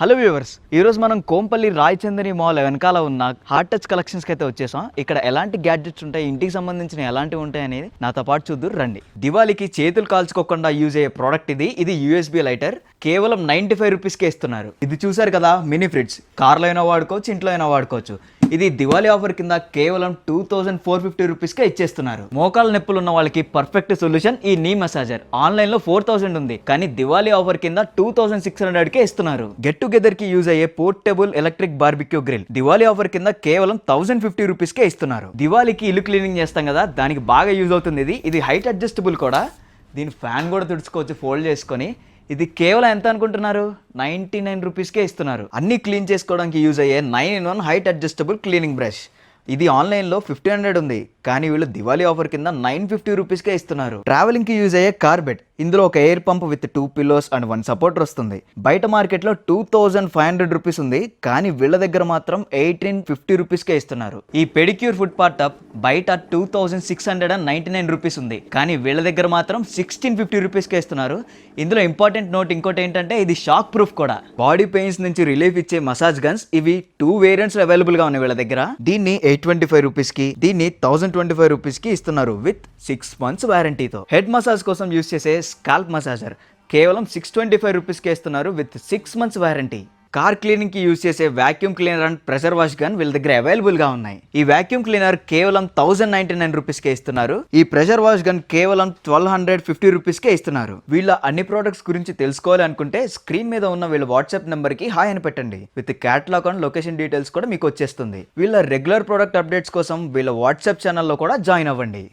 Hello viewers ఈరోజు మనం Kompally రాయచందని mall వెనకాల ఉన్న హార్ట్ టచ్ కలెక్షన్స్కి అయితే వచ్చేసాం. ఇక్కడ ఎలాంటి గ్యాడ్జెట్స్ ఉంటాయి ఇంటికి సంబంధించిన ఎలాంటివి ఉంటాయి అనేది నాతో పాటు చూద్దరు రండి. దివాళీకి చేతులు కాల్చుకోకుండా యూజ్ అయ్యే ప్రోడక్ట్ ఇది. ఇది యూఎస్బి లైటర్ కేవలం నైంటీ ఫైవ్ రూపీస్కే ఇస్తున్నారు. ఇది చూసారు కదా మినీ ఫ్రిడ్జ్ కార్లో అయినా వాడుకోవచ్చు ఇంట్లో అయినా వాడుకోవచ్చు. ఇది దివాళీ ఆఫర్ కింద కేవలం టూ థౌసండ్ ఫోర్ ఫిఫ్టీ రూపీస్కే ఇచ్చేస్తున్నారు. మోకాల నొప్పులు ఉన్న వాళ్ళకి పర్ఫెక్ట్ సొల్యూషన్ ఈ నీ మసాజర్ ఆన్లైన్లో ఫోర్ థౌసండ్ ఉంది కానీ దివాళీ ఆఫర్ కింద టూ థౌసండ్ సిక్స్ హండ్రెడ్ కే ఇస్తున్నారు. గెట్ టుగెదర్కి యూజ్ అయ్యే portable electric barbecue grill Diwali offer కింద కేవలం థౌసండ్ ఫిఫ్టీ రూపీస్ కే ఇస్తున్నారు. దివాళీకి ఇల్లు క్లీనింగ్ చేస్తాం కదా దానికి బాగా యూజ్ అవుతుంది ఇది. ఇది హైట్ అడ్జస్టబుల్ కూడా. దీని ఫ్యాన్ కూడా తుడుచుకోవచ్చు ఫోల్డ్ చేసుకొని. ఇది కేవలం ఎంత అనుకుంటున్నారు? నైంటీ నైన్ రూపీస్కే ఇస్తున్నారు. అన్ని క్లీన్ చేసుకోవడానికి యూజ్ అయ్యే nine in one height adjustable cleaning brush. ఇది ఆన్లైన్లో ఫిఫ్టీ హండ్రెడ్ ఉంది. కానీ వీళ్ళు దివాళీ ఆఫర్ కింద నైన్ ఫిఫ్టీ రూపీస్కే ఇస్తున్నారు. ట్రావెలింగ్కి యూజ్ అయ్యే కార్బెట్ ఇందులో ఒక air pump with two pillows and one supporter వస్తుంది. బయట మార్కెట్లో two thousand five hundred rupees ఉంది కానీ వీళ్ళ దగ్గర మాత్రం ఎయిటీన్ ఫిఫ్టీ రూపీస్కే ఇస్తున్నారు. ఈ పెడిక్యూర్ ఫుడ్ పార్ట్ అప్ బయట two thousand six hundred and ninety nine rupees ఉంది కానీ వీళ్ళ దగ్గర మాత్రం సిక్స్టీన్ ఫిఫ్టీ రూపీస్కే ఇస్తున్నారు. ఇందులో ఇంపార్టెంట్ నోట్ ఇంకోటి ఏంటంటే ఇది షాక్ ప్రూఫ్ కూడా. బాడీ పెయిన్స్ నుంచి రిలీఫ్ ఇచ్చే మసాజ్ గన్స్ ఇవి టూ వేరియంట్స్ అవైలబుల్గా ఉన్నాయి వీళ్ళ దగ్గర. దీన్ని ఎయిట్ ట్వంటీ ఫైవ్ రూపీస్కి దీన్ని థౌసండ్ ట్వంటీ ఫైవ్ రూపీస్కి ఇస్తున్నారు విత్ సిక్స్ మంత్స్ వారంటీతో హెడ్ మసాజ్ కోసం యూస్ చేసే స్కాల్ప్ మసాజర్ కేవలం సిక్స్ ట్వంటీ ఫైవ్ రూపీస్కి ఇస్తున్నారు with six months warranty car క్లీనింగ్కి use చేసే vacuum cleaner and pressure wash gun వీళ్ళ దగ్గర అవైలబుల్గా ఉన్నాయి. ఈ వాక్యూమ్ క్లీనర్ కేవలం థౌసండ్ నైన్టీ నైన్ రూపీస్కే ఇస్తున్నారు. ఈ ప్రెషర్ వాష్ గన్ కేవలం ట్వెల్వ్ హండ్రెడ్ ఫిఫ్టీ రూపీస్కే ఇస్తున్నారు. వీళ్ళ అన్ని ప్రోడక్ట్స్ గురించి తెలుసుకోవాలి అనుకుంటే స్క్రీన్ మీద ఉన్న వీళ్ళ వాట్సాప్ నెంబర్కి హాయ్ అని పెట్టండి. With catalogue and location details కూడా మీకు వచ్చేస్తుంది. వీళ్ళ రెగ్యులర్ ప్రోడక్ట్ అప్డేట్స్ కోసం వీళ్ళ వాట్సాప్ ఛానల్లో కూడా జాయిన్ అవ్వండి.